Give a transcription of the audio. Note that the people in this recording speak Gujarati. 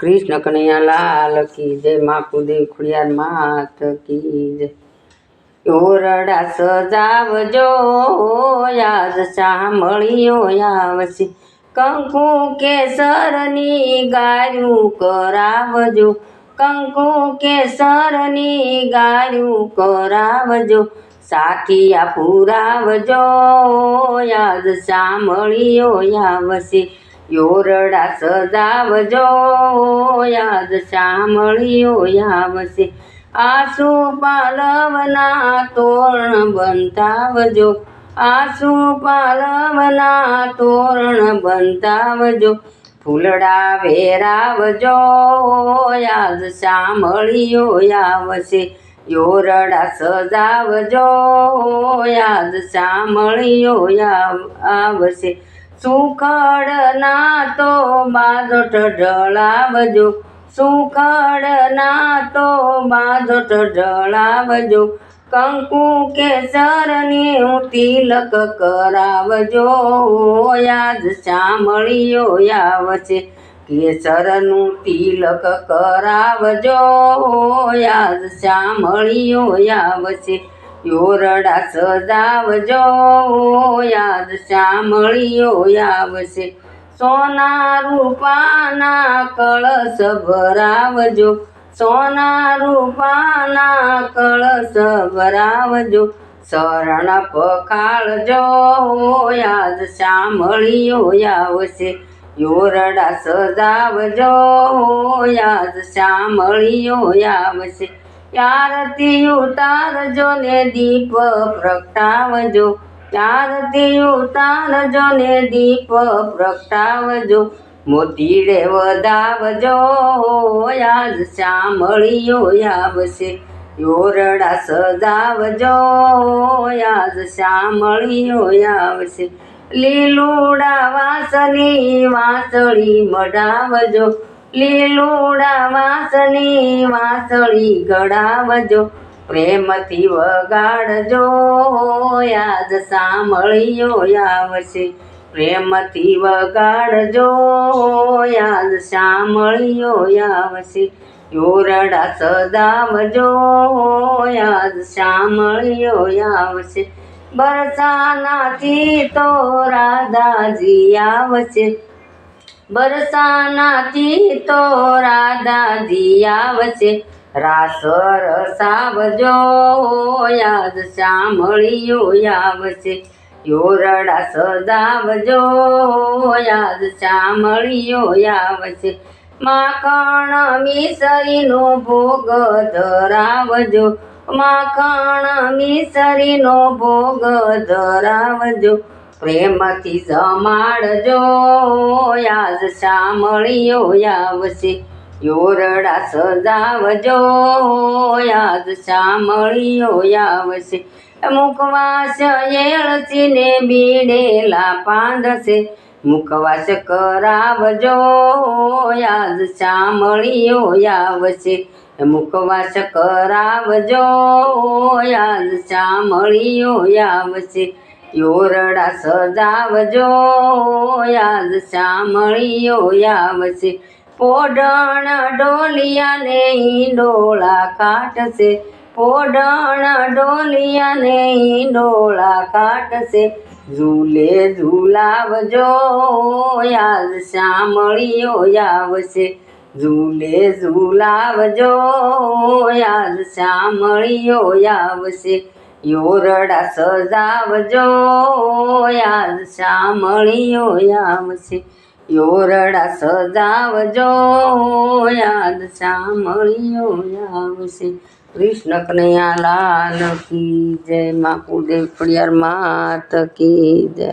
કૃષ્ણ કનૈયા લાલ કી જય મા કુદેવ ખુડિયાર માત કી જય. ઓરડા સજાવજો, યાદ સાંભળ્યો આવશે. કંકુ કેસરની ગાયું કરાવજો, કંકુ કેસરની ગાયું કરાવજો, સાખિયા પુરાવજો, યાદ સાંભળ્યો આવશે. યોરડા સજાવજો, યાદ શામળીઓ આવશે આસુ પાલવના તોરણ બંધાવજો, આસુ પાલવના તોરણ બંધાવજો. ફૂલડા વેરાવજો, યાદ શામળીઓ આવશે યોરડા સજાવજો, યાદ શામળીઓ આવશે. સુખડના તો બાજોટ ઢળાવજો સુખડના તો બાજોટ ઢળાવજો કંકુ કેસરની હું તિલક કરાવજો. યાદ સાંભળ્યો આવશે. કેસરનું તિલક કરાવજો. યાદ સાંભળ્યો આવશે. યોરડા સજાવજો યાદ સાંભળ્યો આવશે સોના રૂપાના કળશ ભરાવજો સોના રૂપાના કળશ ભરાવજો શરણ પખાળજો યાદ સાંભળ્યો આવશે યોરડા સજાવજો યાદ સાંભળ્યો આવશે યારતી ઉતારજો ને દીપ પ્રગટાવજો. યારતી ઉતારજો ને દીપ પ્રગટાવજો. મોતીડે વધાવજો યાદ સાંભળ્યો આવશે. યોરડા સજાવજો યાદ સાંભળ્યો આવશે. લીલુડા વાસની વાસળી મડાવજો લીલુડા વાસની વાસળી ગળાવજો, પ્રેમથી વગાડજો, યાદ સાંભળ્યો આવશે. પ્રેમથી વગાડજો, યાદ સાંભળ્યો આવશે. યોરડા સદાવજો, યાદ સાંભળ્યો આવશે. બરસાનાથી તો રાધાજી આવશે. બરસાનાથી તો રાધાજી આવશે. રાસ રસાવજો યાદ સાંભળ્યો આવશે. યોરડા સદાવજો યાદ સાંભળ્યો આવશે. માખણ મિસરીનો ભોગ ધરાવજો. માખણ મિસરીનો ભોગ ધરાવજો. પ્રેમથી જમાડજો યાદ સાંભળ્યો આવશે. યોરડા સજાવજો યાદ સાંભળ્યો આવશે. મુખવાસ એળસીને બીડેલા પાંદશે મુખવાસ કરાવજો યાદ સાંભળ્યો આવશે. મુખવાસ કરાવજો યાદ સાંભળ્યો આવશે. યોરડા સજાવજો. યાદ સાંભળ્યો આવશે. પોડણ ડોલિયાને ડોળા કાટશે. પોડણ ડોલિયાને ડોળા કાટશે. ઝૂલે ઝૂલાવજો. યાદ સાંભળ્યો આવશે. ઝૂલે ઝૂલાવજો. યાદ સાંભળ્યો આવશે. યોરડા સજાવજો, યાદ શામળીઓ આવશે યોરડા સજાવજો, યાદ શામળીઓ આવશે કૃષ્ણ કનૈયા લાલ કી જય, મા કુદેવ ખોડિયાર માત કી જય.